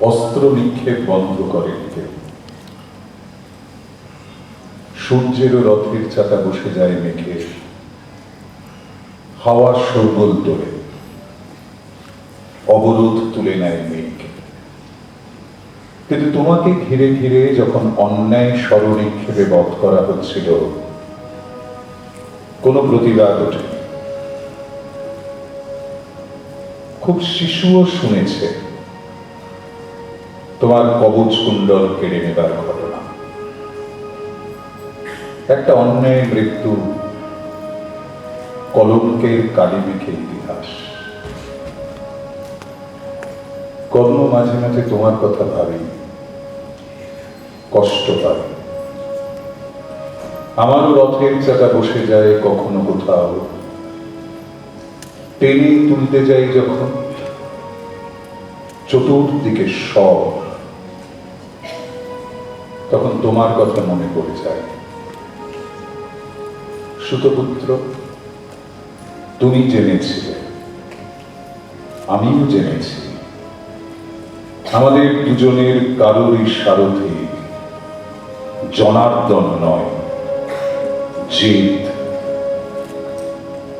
অস্ত্র নিক্ষেপ বন্ধ করেন কেউ সূর্যেরও রথের চাকা বসে যায় মেঘে। হাওয়া সরগোল তোলে। অবরোধ তুলে নেয় মেঘ। কিন্তু তোমাকে ঘিরে ঘিরে যখন অন্যায় স্মরণিক্ষেপে বধ করা হচ্ছিল, কোনো প্রতিবাদ ওঠে খুব শিশুও শুনেছে তোমার কবচ কুণ্ডল কেড়ে নেবার ঘটনা। একটা অন্যায় মৃত্যু কলঙ্কের কালি ইতিহাস। কর্ম মাঝে মাঝে তোমার কথা ভাবি, কষ্ট পাই। আমারও রথের চাকা বসে যায় কখনো কোথাও। টেনে তুলতে যাই যখন, চতুর্দিকে সব তখন তোমার কথা মনে পড়ে যায়। সুতপুত্র, তুমি জেনেছিলে। আমিও জেনেছি। আমাদের দুজনের কারোরই সারথি জনার্দন নয় জিত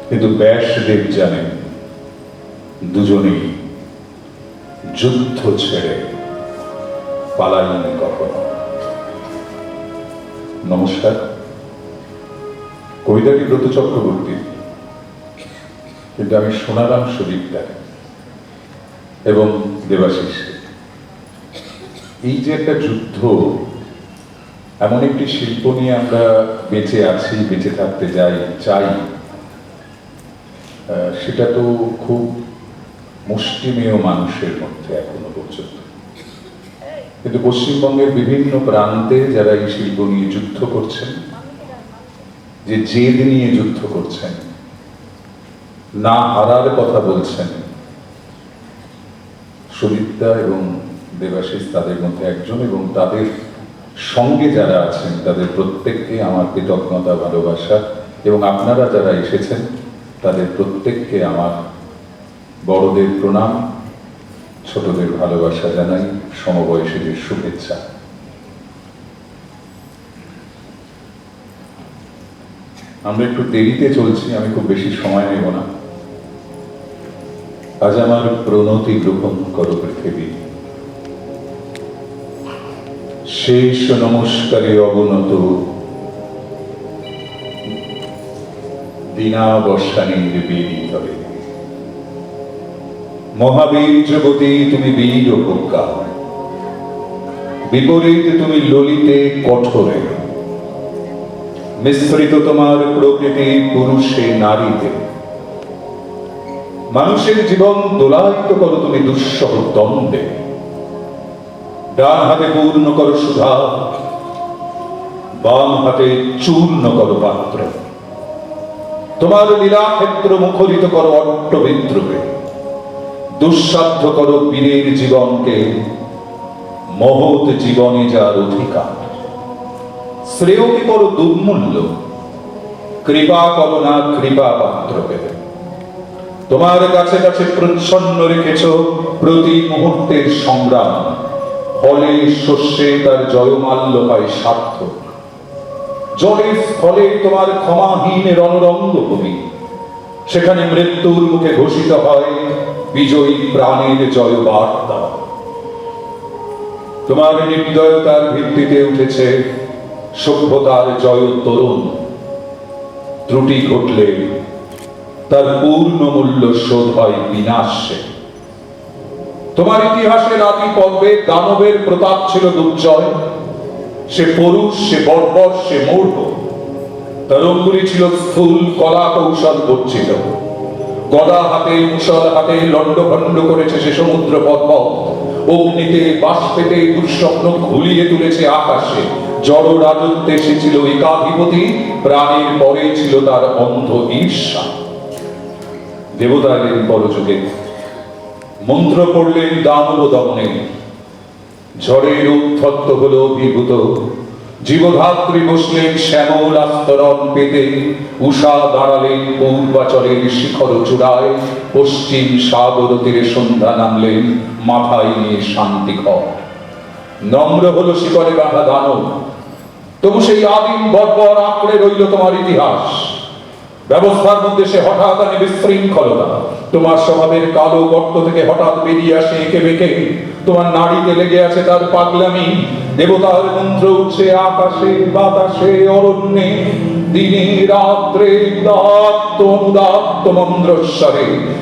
কিন্তু ব্যাসদেব জানেন, দুজনেই যুদ্ধ ছেড়ে পালাইনি কখনো। নমস্কার। কবিতাটি ব্রত চক্রবর্তী? কিন্তু আমি শোনালাম সুদীপটা এবং দেবাশিস এই যে একটা যুদ্ধ, এমন একটি শিল্প নিয়ে আমরা বেঁচে আছি, বেঁচে থাকতে যাই, চাই সেটা তো খুব মুষ্টিমেয় মানুষের মধ্যে এখনও। কিন্তু পশ্চিমবঙ্গের বিভিন্ন প্রান্তে যারা এই শিল্প নিয়ে যুদ্ধ করছেন, যে জেদ নিয়ে যুদ্ধ করছেন, না হারার কথা বলছেন, সুদীপ্তা এবং দেবাশিস তাদের মধ্যে একজন এবং তাদের সঙ্গে যারা আছেন, তাদের প্রত্যেককে আমার কৃতজ্ঞতা ভালোবাসা এবং আপনারা যারা এসেছেন, তাদের প্রত্যেককে আমার বড়দের প্রণাম। ছোটদের ভালোবাসা জানাই সমবয়সীদের শুভেচ্ছা। আমরা একটু দেরিতে চলছি, আমি খুব বেশি সময় নেব না। আজ আমার প্রণতি গ্রহণ করো পৃথিবী। শেষ নমস্কারে অবনত। দিনাবসানীর বেরি হবে। মহাবীর জগতে তুমি বীর প্রজ্ঞা বিপরীত তুমি ললিতে কঠোরে। মিশ্রিত তোমার প্রকৃতি পুরুষে নারীতে। মানুষের জীবন দোলায়িত করো তুমি দুঃসহ দ্বন্দ্বে। ডান হাতে পূর্ণ করো সুধা, বাম হাতে চূর্ণ করো পাত্র। তোমার লীলা ক্ষেত্র মুখরিত করো অট্ট বিদ্রোহে দুঃসাধ্য করো বীরের জীবনকে। মহৎ জীবনে যার অধিকার। শ্রেয়কে করো দুর্মূল্য। কৃপা করো না কৃপা পাত্রকে। তোমার কাছে কাছে প্রচ্ছন্ন রেখেছ প্রতি মুহূর্তের সংগ্রাম। ফলে শস্যে তার জয়মাল্য পায় সার্থক। জলের ফলে তোমার ক্ষমাহীন রণরঙ্গ ভূমি। সেখানে মৃত্যুর মুখে ঘোষিত হয় বিজয়ী প্রাণের জয় বার্তা তোমার নির্দয়তার ভিত্তিতে উঠেছে সভ্যতার জয় তরুণ। ত্রুটি ঘটলে তার পূর্ণ মূল্য শোধ হয় বিনাশে। তোমার ইতিহাসের আদি পর্বে দানবের প্রতাপ ছিল দুর্জয়। সে পরুষ, সে বর্বর, সে মূর্খ। তার অঙ্গুলি ছিল স্থূল কলা কৌশল বর্জিত। গদা হাতে মুসল হাতে লন্ডভন্ড করেছে সে সমুদ্র পর্বত অগ্নিতে বাষ্পেতে দুঃস্বপ্ন ঘুলিয়ে তুলেছে আকাশে। জড় রাজত্বে সে ছিল একাধিপতি, প্রাণের পরে ছিল তার অন্ধ ঈর্ষা। দেবতা এলেন পরযুগে মন্ত্র পড়লেন দানব দমনে ঝড়ের উদ্ধত্ত হল অভিভূত। জীবধাত্রী বসলেন শ্যামল আস্তরণ পেতে উষা দাঁড়ালেন পূর্বাচলের শিখর চূড়ায়, পশ্চিম সাগর তীরে সন্ধ্যা নামলেন মাথায় নিয়ে শান্তি ঘর নম্র হল শিখরে বাঁধা দানব, তবু সেই আদিম বর্বর আঁকড়ে রইল তোমার ইতিহাস। ব্যবস্থার মধ্যে সে হঠাৎ আনে বিশৃঙ্খলতা। তোমার স্বভাবের কালো গর্ত থেকে হঠাৎ বেরিয়ে আসে এঁকে বেঁকে। তোমার নাড়িতে লেগে আছে তার পাগলামি। দেবতার মন্ত্র উঠছে আকাশে, বাতাসে, অরণ্যে। দিনে, রাত্রে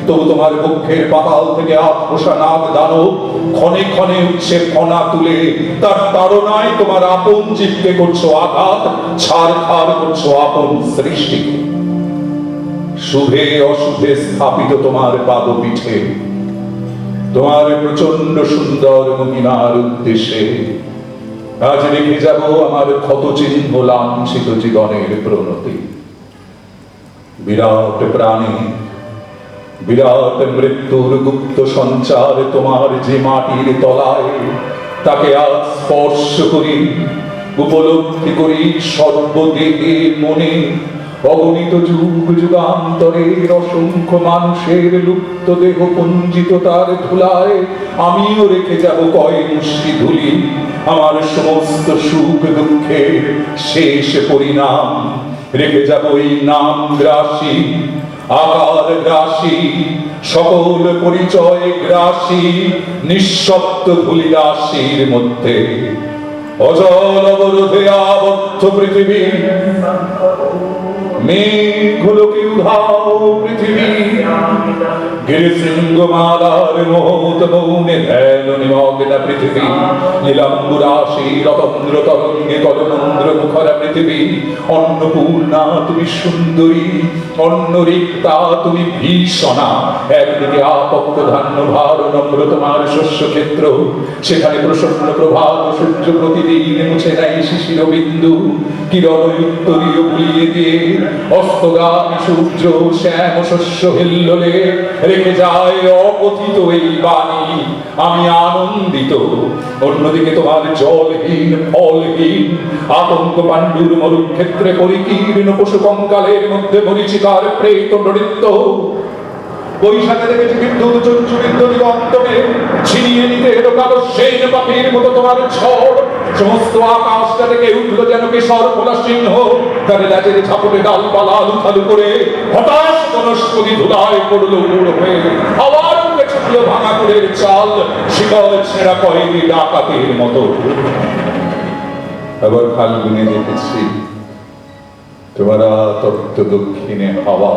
তবু তোমার পক্ষের পাতাল থেকে ক্ষণে ক্ষণে উঠছে ফনা তুলে। তার তাড়নায় তোমার আপন করছ আঘাত ছাড় করছ আপন শুভে অশুভে স্থাপিত তোমার পাদপীঠে, তোমার প্রচণ্ড সুন্দর মহিমার উদ্দেশ্যে। আজ রেখে যাব আমার ক্ষত চিহ্ন লাঞ্ছিত জীবনের প্রণতি। বিরাট প্রাণী, বিরাট মৃত্যুর গুপ্ত সঞ্চার তোমার যে মাটির তলায়, তাকে আজ স্পর্শ করি, উপলব্ধি করি সর্বদেহে মনে অগণিত যুগ যুগান্তরের অসংখ্য মানুষের লুপ্ত দেহ পঞ্জিত তার ধুলায় আমিও রেখে যাব কয় মুষ্টি ধুলি। আমার সমস্ত সুখ দুঃখের শেষ পরিণাম। রেখে যাব এই নাম গ্রাসী, আকার গ্রাসী, সকল পরিচয় গ্রাসী, নিঃশব্দ ধুলি রাশির মধ্যে। অজল অবরোধে আবদ্ধ পৃথিবী। মেঘগুলোকে উধাও পৃথিবী। গিরিশৃঙ্গমালার মোহত মৌনে ধ্যান তোমার শস্য ক্ষেত্র সেখানে প্রসন্ন প্রভাত সূর্য প্রতিদিন মুছে নেয় শিশির বিন্দু কিরণ বুলিয়ে দিয়ে অস্তগামী সূর্য শ্যাম শস্য হিল্লোলে রেখে যায় অকথিত এই বাণী, আমি আনন্দিত। অন্যদিকে তোমার জলহীন, ফলহীন আতঙ্ক পাণ্ডুর মরুক্ষেত্রে পরিকীর্ণ পশু কঙ্কালের মধ্যে মরিচিকার প্রেত নৃত্য। বৈশাখে দেখেছি বিদ্যুৎ চঞ্চু বিদ্যুৎ অন্তরে ছিনিয়ে নিতে এলো কালো সেন পাখির মতো তোমার ঝড়। সমস্ত আকাশটা থেকে উঠল যেন তার ডালপালা আলুথালু করে হঠাৎ বনস্পতি ধুলায় পড়ল হয়ে। আবার ভাঙা কুড়ের চাল, শিকল ছেঁড়া ডাকাতের মতো। দেখেছি, তোমার তত্ত্ব দক্ষিণে হাওয়া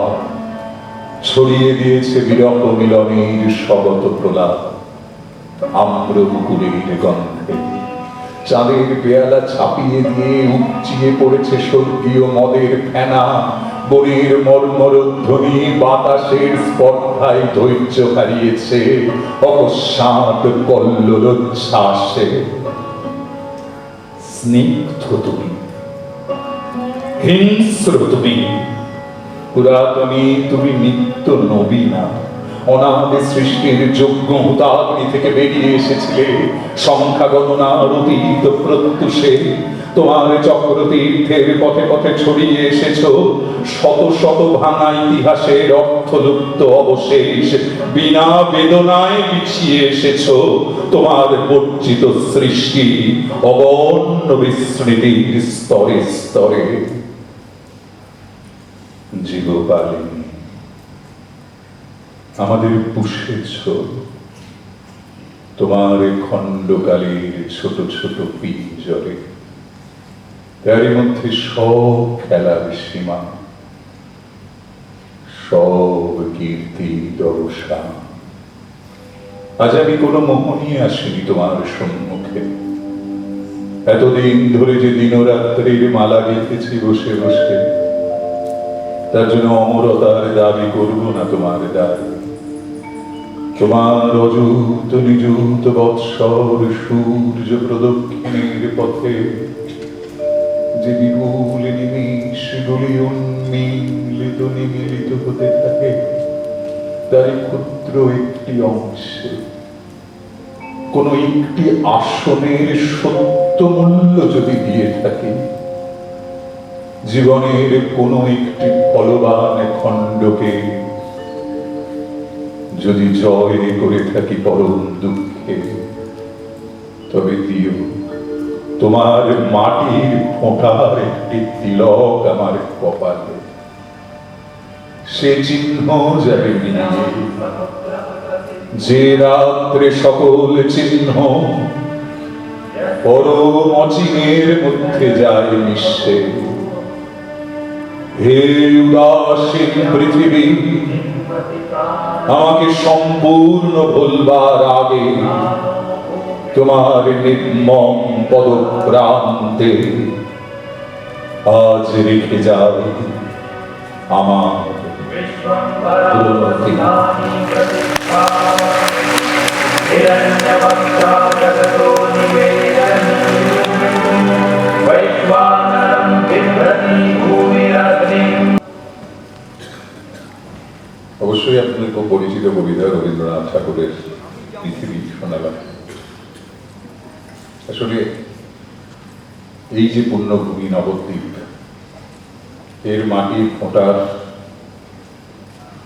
ছড়িয়ে দিয়েছে বিরহ মিলনের স্বগত প্রলাপ আম্র গন্ধে। চাঁদের পেয়ালা ছাপিয়ে দিয়ে উপচিয়ে পড়েছে স্বর্গীয় মদের ফেনা। বনের মর্মর ধ্বনি বাতাসের স্পর্ধায় ধৈর্য হারিয়েছে অকস্মাৎ কল্লোচ্ছ্বাসে স্নিগ্ধ তুমি, হিংস্র তুমি, পুরাতনী তুমি নিত্য নবীনা অনাদি সৃষ্টির যোগ্য থেকে বেরিয়ে এসেছিলে। সংখ্যা অতীত প্রত্যুষে। তোমার পথে পথে ছড়িয়ে এসেছ। শত শত ভাঙা ইতিহাসের অবশেষ। বিনা বেদনায় পিছিয়ে এসেছ। তোমার বর্জিত সৃষ্টি অগণ্য বিস্মৃতির স্তরে স্তরে। জীবপালিনী আমাদের পুষেছ। তোমার খণ্ডকালের ছোট ছোট পিঞ্জরে, তারই মধ্যে সব খেলার সীমা সব কীর্তি দর্শা আজ আমি কোনো মোহ নিয়ে আসিনি তোমার সম্মুখে। এতদিন ধরে যে দিনরাত্রির মালা গেঁথেছি বসে বসে, তার জন্য অমরতার দাবি করব না তোমার দাবি তোমার অযুত নিযুত বৎসর সূর্য প্রদক্ষিণের পথে যে বিপুল নিমিষ গুলি উন্মিলিত নিমিলিত হতে থাকে তারই ক্ষুদ্র একটি অংশে, কোন একটি আসনের সত্য মূল্য যদি দিয়ে থাকে, জীবনের কোন একটি ফলবান খণ্ডকে যদি জয় করে থাকি পরম দুঃখে, তবে দিও, তোমার মাটির ফোঁটার একটি তিলক আমার কপালে। সে চিহ্ন যাবে যে রাত্রে সকল চিহ্ন পরম অচিনের মধ্যে যায় নিঃশে হে উদাসীন পৃথিবী আমাকে সম্পূর্ণ ভুলবার আগে তোমার নির্মম পদপ্রান্তে আজ রেখে যাবে আমার এই যে পুণ্যভূমি নবদ্বীপ। এর মাটির ফোঁটার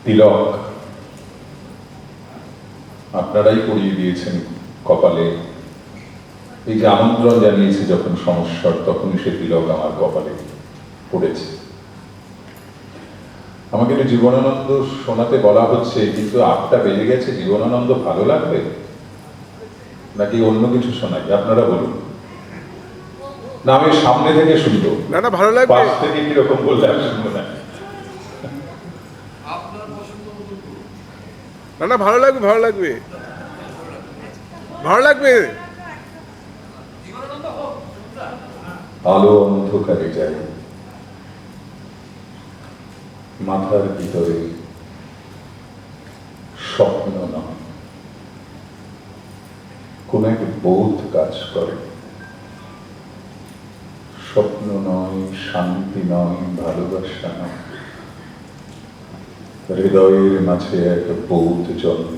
তিলক আপনারাই পরিয়ে দিয়েছেন কপালে। এই যে আমন্ত্রণ জানিয়েছে যখন সমস্যার তখনই সে তিলক আমার কপালে পড়েছে। আমাকে একটু জীবনানন্দ শোনাতে বলা হচ্ছে, কিন্তু আটটা বেজে গেছে, জীবনানন্দ ভালো লাগবে? নাকি অন্য কিছু শোনাই? আপনারা বলুন। না আমি সামনে থেকে শুনব। না না ভালো লাগবে। পাশ থেকে কীরকম বললে আমি শুনব না। না না ভালো লাগবে ভালো লাগবে। ভালো লাগবে। আলো অন্ধকারে যায়। মাথার ভিতরে স্বপ্ন নয়। কোন এক বোধ কাজ করে। স্বপ্ন নয়, শান্তি নয়, ভালোবাসা নয়। হৃদয়ের মাঝে এক বোধ জন্ম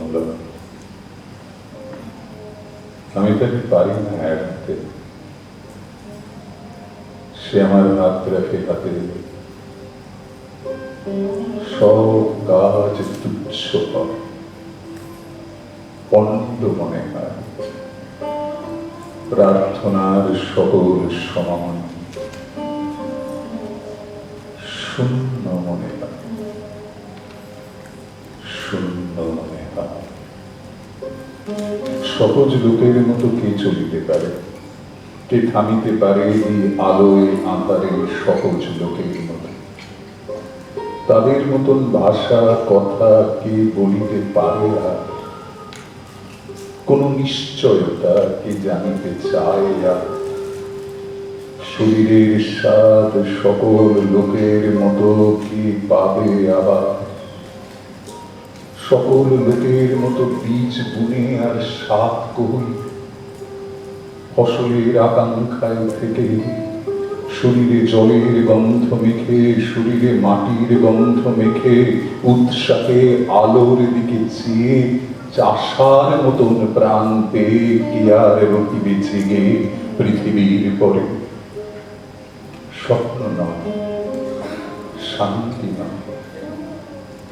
আমি তাকে পারি না এড়াতে সে আমার হাত রাখে হাতে। সব কাজ তুচ্ছ পণ্ড মনে হয়। প্রার্থনার সকল সমান শূন্য মনে হয় শূন্য মনে হয় সহজ লোকের মতো কে চলিতে পারে? কে থামিতে পারে এই আলোয় আঁধারে সহজ লোকের মতো? তাদের মতন ভাষা, কথা কে বলিতে পারে আর? কোন নিশ্চয়তা কে জানিতে চায় আর? শরীরের স্বাদ সকল লোকের মতো কি পাবে আবার? সকল লোকের মতো বীজ বুনে আর সাপ কই ফসলের আকাঙ্ক্ষায় থেকে শরীরে জলের গন্ধ মেখে, শরীরে মাটির গন্ধ মেখে, উৎসাহে আলোর দিকে চেয়ে, চাষার মতন প্রাণ পেয়ে কি আর জেগে পৃথিবীর পরে স্বপ্ন নয় শান্তি নয়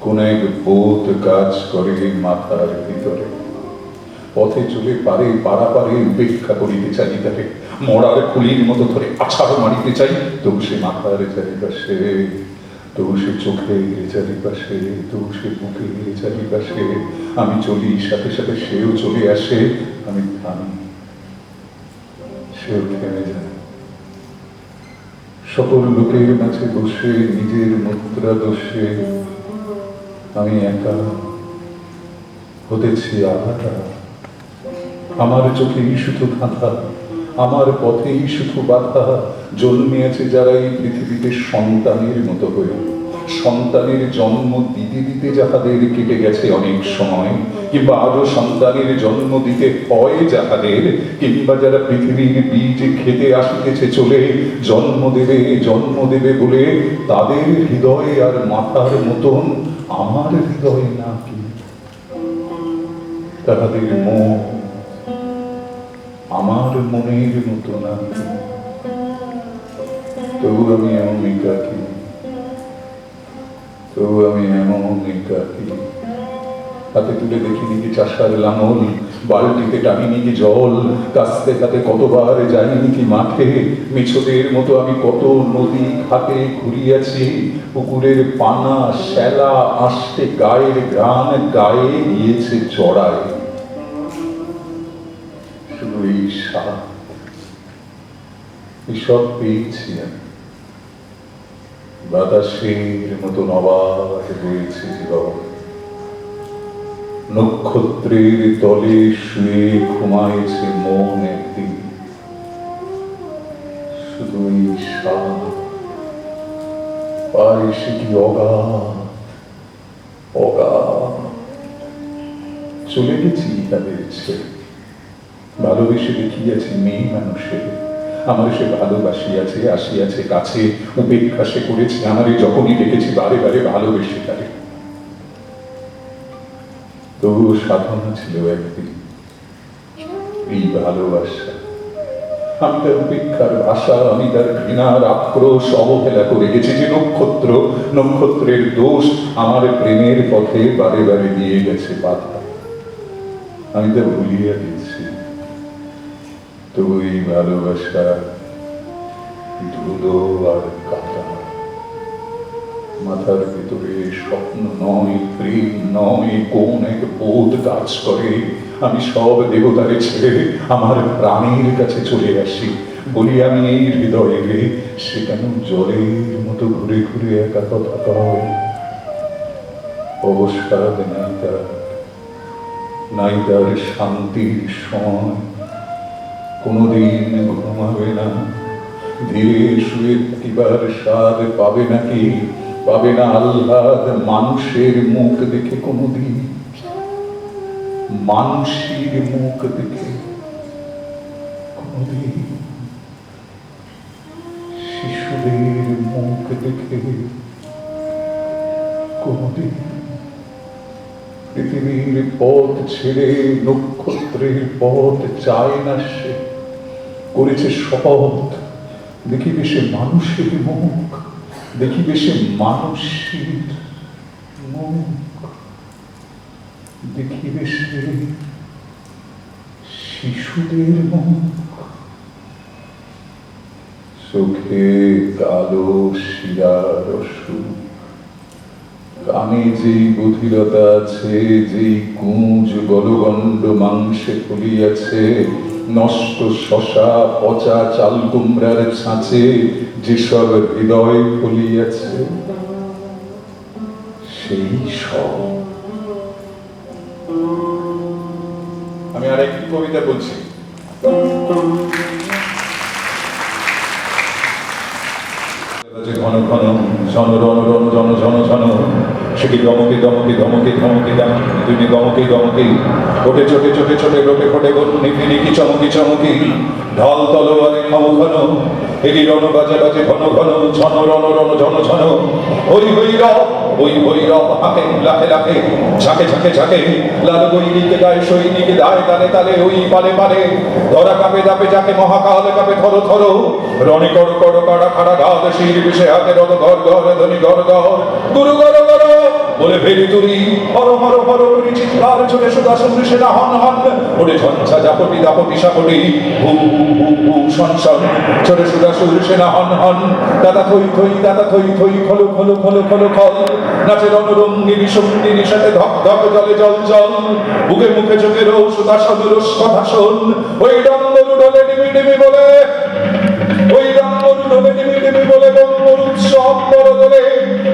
কোন এক বোধ কাজ করে মাথার ভিতরে। পথে চলে পারে পারাপারে উপেক্ষা করিতে চাই তাকে মরার খুলির মতো ধরে আছাড় মারিতে চাই। তবু সে মাথার চারিপাশে, তবু সে চোখের চারিপাশে, তবু সে বুকের চারিপাশে। আমি চলি, সাথে সাথে সেও চলে আসে। আমি থামি, সেও থেমে যায়। সকল লোকের মাঝে বসে, নিজের মুদ্রা দোষে আমি একা হতেছি আঘাটা আমার চোখেই শুধু কাঁথা আমার পথেই শুধু বাধা, জন্মিয়েছে যারা এই পৃথিবীতে সন্তানের মতো হয়ে। সন্তানের জন্ম দিতে দিতে যাহাদের কেটে গেছে অনেক সময়, কিংবা আরও সন্তানের জন্ম দিতে হয় যাহাদের কিংবা যারা পৃথিবীর বীজ খেতে আসিতেছে চলে, জন্ম দেবে জন্ম দেবে বলে তাদের হৃদয়ে আর মাথার মতন আমার হৃদয়ে নাকি তাহাদের মোহ আমার মনের মতো না তবু আমি একাকি তবু আমি এমন হাতে তুলে দেখিনি কি চাষার লাঙল, বালতিতে টানিনি কি জল, কাস্তে কাতে কতবার যাইনি কি মাঠে মিছদের মতো আমি কত নদী ঘাটে ঘুরিয়াছি, পুকুরের পানা, শ্যালা, আষ্টে গায়ের গান গায়ে গিয়েছে চড়ায়। শুধু এই সাত এসব পেয়েছি আমি। বাতাসের মতন অবাধ বয়েছে জীবন নক্ষত্রের তলে শুয়ে ঘুমাইছে মন একদিন। শুধু এই সাত পায় সে কি অগাধ? অগাধ। চলে গেছি তাদের ছেড়ে। ভালোবেসে দেখিয়াছি মেয়ে মানুষের। আমার সে ভালোবাসিয়াছে আসিয়াছে কাছে উপেক্ষা সে করেছে আমারে যখনই দেখেছি বারে বারে ভালোবেসে তারে। তবুও সাধনা ছিল একদিন, এই ভালোবাসা। আমি তার উপেক্ষার ভাষা আমি তার ঘৃণার আক্রোশ অবহেলা করে গেছি যে নক্ষত্র, নক্ষত্রের দোষ আমার প্রেমের পথে বারে বারে দিয়ে গেছে বাধা। আমি তা ভুলিয়া গেছি। তবু এই ভালোবাসা ধুলো আর কাটা। মাথার ভিতরে স্বপ্ন নয়, প্রেম নয়, কোন এক বোধ কাজ করে। আমি সব দেবতারে ছেড়ে আমার প্রাণীর কাছে চলে আসি। বলি, আমি এই হৃদয়ে রে, সে কেন জলের মতো ঘুরে ঘুরে একা কথা কয়? অবসাদ নাই তার নাই তার শান্তির সময় কোনোদিন ঘুমাবে না। ধীরে স্বাদ পাবে নাকি? পাবে না মানুষের মুখ দেখে কোনোদিন? মানুষের মুখ দেখে কোনোদিন? শিশুদের মুখ দেখে কোনোদিন? পৃথিবীর পথ ছেড়ে নক্ষত্রের পথ চায় না সে। করেছে শপথ দেখিবে সে মানুষের মুখ দেখিবে সে মানুষের মুখ দেখিবে সে শিশুদের মুখ চোখে কালো শিরার কানে যেই বধিরতা আছে, যেই কুঁজ গলগণ্ড মাংসে ফলিয়াছে নষ্ট শশা, পচা চাল কুমড়ার ছাঁচে যেসব হৃদয় ফলিয়াছে, সেই সব। আমি আরেকটি কবিতা বলছি। ঘন ঘন জন রণ রণ জন জন জন সে কি দমকে দমকে দমকে ধমকে দাম তুমি দমকে দমকে ওঠে চোটে চোটে চোটে লোটে ফোটে গন্নি ফিরিকি চমকি চমকি। ঢল তলোয়ারে ঘন ঘন এরি রণ বাজে বাজে ঘন ঘন, ঝন রণ রণ জন ঝন। হই হই রব, ওই হই হাকে, লাখে লাখে, ঝাঁকে ঝাঁকে ঝাঁকে। লাল দায়, তালে তালে ওই পালে পালে ধরা কাপে দাপে যাকে কাপে থরো থরো রণে কর কর কাড়া খাড়া গাল শির বিষে হাতে ঘর ঘর ধনি ঘর ঘর। গুরু গর গর বলে ফেরি তুরি হর হর হর করি চিৎকার চলে সুদা সদৃশে না হন হন। ওরে ঝঞ্ঝা জাপটি, দাপটি, সাপটি, ভূ ভূ ভূ, শন ছোটে সুদা সদৃশে না হন হন। দাদা থই থই, দাদা থই থই, খলো খলো খলো খলো, খল। নাচে রণরঙ্গিনী সঙ্গিনী সাথে ধক ধক, জলে জল জল। বুকে মুখে চোখে রৌ সুদা সদুরস কথা শোন। ওই ডঙ্গরু ডলে ডিমি ডিমি বলে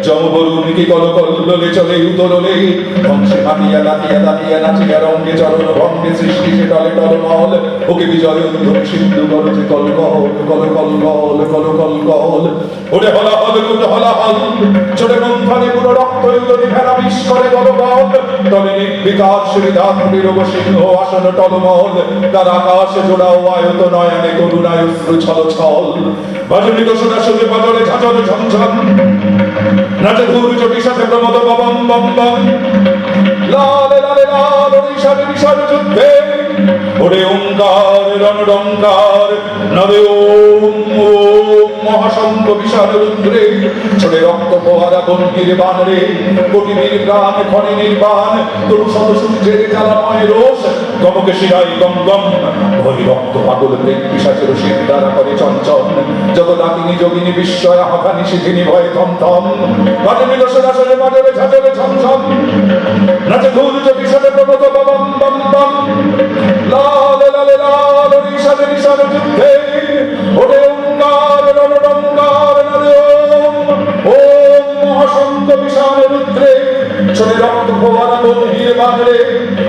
জমবরুণ কি কল কল্লোলে চলে উতরলে? বংশে মাতিয়া দাতিয়া দাতিয়া নাচিয়া রঙ্গে চরণ ভঙ্গে সৃষ্টি সে টলে টল মল ওকে বিজয় উদ্ধব সিন্ধু গরজে কল কল কল কল কল কল কল কল। ওরে হলা হল কুট হলা হল ছোটে মন্থনে পুরো রক্ত ইন্দনি ভেড়া বিষ করে গল গল তলে নির্বিকার শ্রীদান নিরব সিংহ, আসন টলমল। তার আকাশে জোড়াও আয়ত নয়নে করুণায় অশ্রু ছল ছল ভজনিত সোনা সুখে ভজনে ঝাঁঝর ঝমঝম। ঘুর চটি সাথে প্রমদ বম বম বম। লাল লাল লাল ওড়িশার বিশাল যুদ্ধে। ওরে ওঙ্কার রণডঙ্কার নরে ওম ওম মহাশঙ্খ বিশাল রুদ্রে। ছোড়ে রক্ত পোহারা বন্দির বান রে কোটি নির্বাণ ক্ষণে নির্বাণ। তরু শত সূর্যের জ্বালাময় রোষ। গমকে শিরাই গম গম। ভরি রক্ত পাগল প্রেম পিসাচের শীত দ্বারা করে চঞ্চল। যত ডাকিনী যোগিনী বিস্ময় হাকানি শিথিনী ভয় থম থম বাজে মিল সরাসরি বাজরে ঝাঁঝরে ঝমঝম নাচে ধুল চটি সাথে প্রগত বম বম বম। লাল লাল লাল ঋষাদ ঋষাদ যুদ্ধে। ওরে ওঙ্কার রণডঙ্কার নরে ওম। ওম রক্ত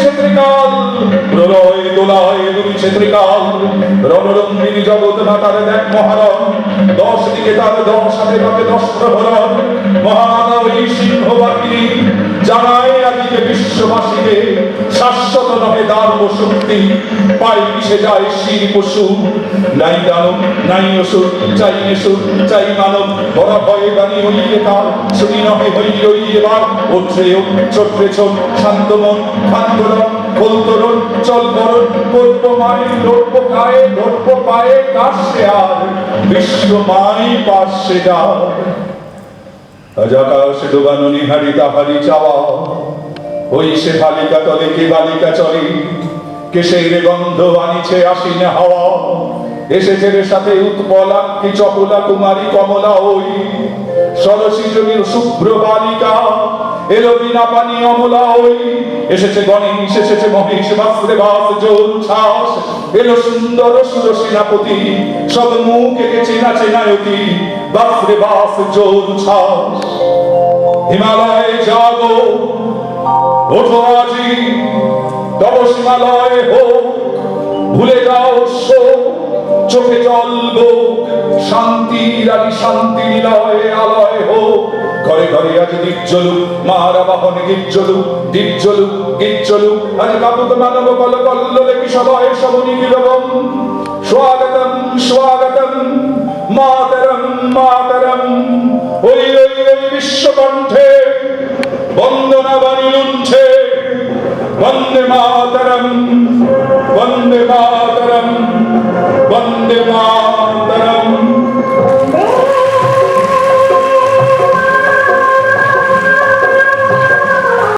দুলিছে ত্রিকাল প্রলয় দোলায় দুলিছে ছেত্রিকাল রণরঙ্গিনী জগৎ মাতার দেখ মহারণ, দশ দিকে তার দশ হাতে পাতে দশ প্রহরণ, মহানবী সিংহ বাহিনী জানায় আদিকে বিশ্ববাসীকে শাশ্বত নহে দার্ব শক্তি। পাই মিশে যায় শির পশু। নাই দানব, নাই অসুর, চাই এসুর চাই মানব। বড় ভয়ে বাণী হইয়ে তার, শুনি নহে হই রই এবার। ওঠে ছোট্রে ছোট, শান্ত মন খান্তরণ খোলতরণ চল বরণ করব মায়ে লড়ব গায়ে ধরব পায়ে কাশে আর। বিশ্ব মাই পাশে যা আজ আকাশ ডোবানো নিহারি তাহারি চাওয়া। ওই সে বালিকা তলে কি বালিকা চলে? কেশের গন্ধ আনিছে আসিনে হাওয়া। এসেছে রে সাথে উৎপলা কি চপলা কুমারী কমলা ওই। সরসিজনীর শুভ্র বালিকা এলো বিনা পানি অমলা ওই এসেছে গণেশ, এসেছে মহেশ বাসরে বাস জোর ছাস এলো সুন্দর সুর সেনাপতি সব মুখ একে চেনা চেনায়তি বাসরে বাস জোর ছাস হিমালয়ে যাব ওঠো আজি তব হিমালয় হোক, ভুলে যাও শোক। চোখে জলব শান্তি রানী শান্তি নিলয় আলয় হোক। ঘরে ঘরে আজ জ্বলুক মারা বাহন জ্বলুক গীত জ্বলুক আজ কাপুক মানব কল কল্লোলে কি সবাই সবনি নিরবম স্বাগতম স্বাগতম, মাতরম মাতরম। ওই ওই ওই বিশ্বকণ্ঠে বন্দনা বাণী লুণ্ঠে, বন্দে মাতরম বন্দে মাতরম, বন্দে মা